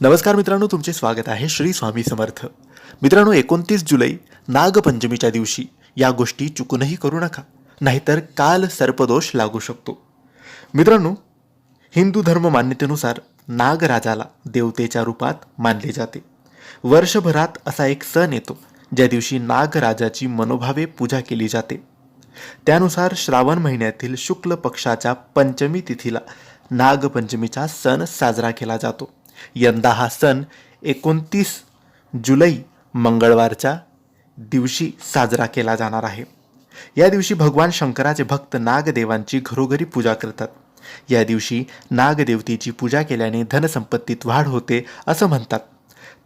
नमस्कार मित्रांनो तुमचे स्वागत आहे श्री स्वामी समर्थ. मित्रांनो एकोणतीस जुलै नागपंचमीच्या दिवशी या गोष्टी चुकूनही करू नका नाहीतर काल सर्पदोष लागू शकतो. मित्रांनो हिंदू धर्म मान्यतेनुसार नागराजाला देवतेच्या रूपात मानले जाते. वर्षभरात असा एक सण येतो ज्या दिवशी नागराजाची मनोभावे पूजा केली जाते. त्यानुसार श्रावण महिन्यातील शुक्ल पक्षाच्या पंचमी तिथीला नागपंचमीचा सण साजरा केला जातो. यंदा हा सण एकोणतीस जुलै मंगळवारच्या दिवशी साजरा केला जाणार आहे. या दिवशी भगवान शंकराचे भक्त नागदेवांची घरोघरी पूजा करतात. या दिवशी नागदेवतेची पूजा केल्याने धनसंपत्तीत वाढ होते असं म्हणतात.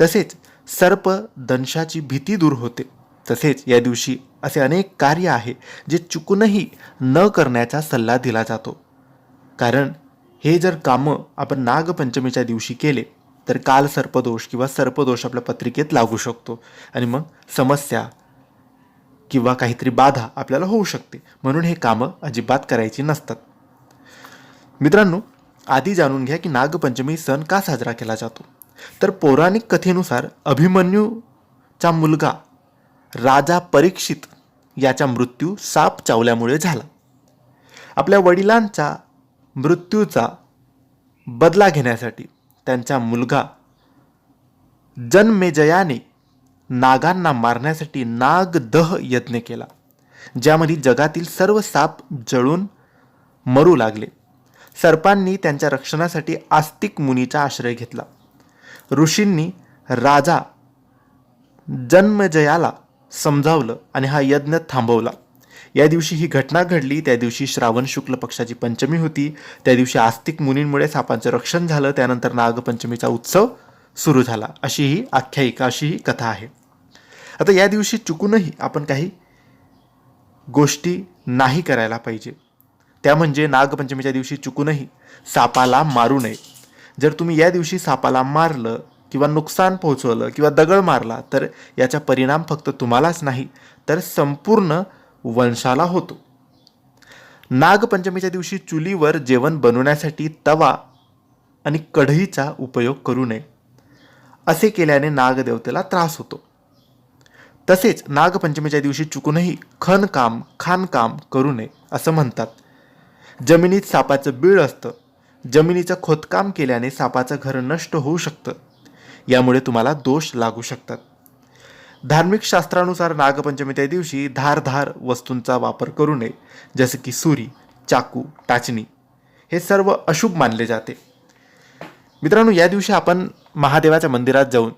तसेच सर्प दंशाची भीती दूर होते. तसेच या दिवशी असे अनेक कार्य आहे जे चुकूनही न करण्याचा सल्ला दिला जातो. कारण हे जर कामं आपण नागपंचमीच्या दिवशी केले तर काल सर्पदोष किंवा सर्पदोष आपल्या पत्रिकेत लागू शकतो. आणि मग समस्या किंवा काहीतरी बाधा आपल्याला होऊ शकते. म्हणून हे कामं अजिबात करायची नसतात. मित्रांनो आधी जाणून घ्या की नागपंचमी सण का साजरा केला जातो? तर पौराणिक कथेनुसार अभिमन्यूचा मुलगा राजा परीक्षित याचा मृत्यू साप चावल्यामुळे झाला. आपल्या वडिलांचा मृत्यूचा बदला घेण्यासाठी त्यांचा मुलगा जन्मेजयाने नागांना मारण्यासाठी नागदह यज्ञ केला ज्यामध्ये जगातील सर्व साप जळून मरू लागले. सर्पांनी त्यांच्या रक्षणासाठी आस्तिक मुनीचा आश्रय घेतला. ऋषींनी राजा जन्मजयाला समजावलं आणि हा यज्ञ थांबवला. या दिवशी ही घटना घडली. त्या दिवशी श्रावण शुक्ल पक्षाची पंचमी होती. त्या दिवशी आस्तिक मुनींमुळे सापांचं रक्षण झालं. त्यानंतर नागपंचमीचा उत्सव सुरू झाला. अशी ही आख्यायिका अशी ही कथा आहे. आता या दिवशी चुकूनही आपण काही गोष्टी नाही करायला पाहिजे. त्या म्हणजे नागपंचमीच्या दिवशी चुकूनही सापाला मारू नये. जर तुम्ही या दिवशी सापाला मारलं किंवा नुकसान पोहोचवलं किंवा दगड मारला तर याचा परिणाम फक्त तुम्हालाच नाही तर संपूर्ण वंशाला होतो. नागपंचमीच्या दिवशी चुलीवर जेवण बनवण्यासाठी तवा आणि कढईचा उपयोग करू नये असे केल्याने नागदेवतेला त्रास होतो. तसेच नागपंचमीच्या दिवशी चुकूनही खणकाम खाणकाम करू नये असं म्हणतात. जमिनीत सापाचं बीळ असतं. जमिनीचं खोदकाम केल्याने सापाचं घर नष्ट होऊ शकतं. यामुळे तुम्हाला दोष लागू शकतात. धार्मिक शास्त्रानुसार नागपंचमी त्या दिवशी धारधार वस्तूंचा वापर करू नये जसं की सुरी चाकू टाचणी. हे सर्व अशुभ मानले जाते. मित्रांनो या दिवशी आपण महादेवाच्या मंदिरात जाऊन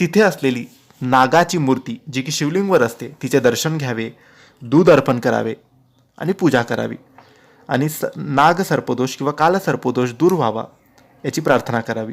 तिथे असलेली नागाची मूर्ती जी की शिवलिंगवर असते तिचे दर्शन घ्यावे दूध अर्पण करावे आणि पूजा करावी. आणि स नाग सर्पदोष किंवा कालसर्पदोष दूर व्हावा याची प्रार्थना करावी.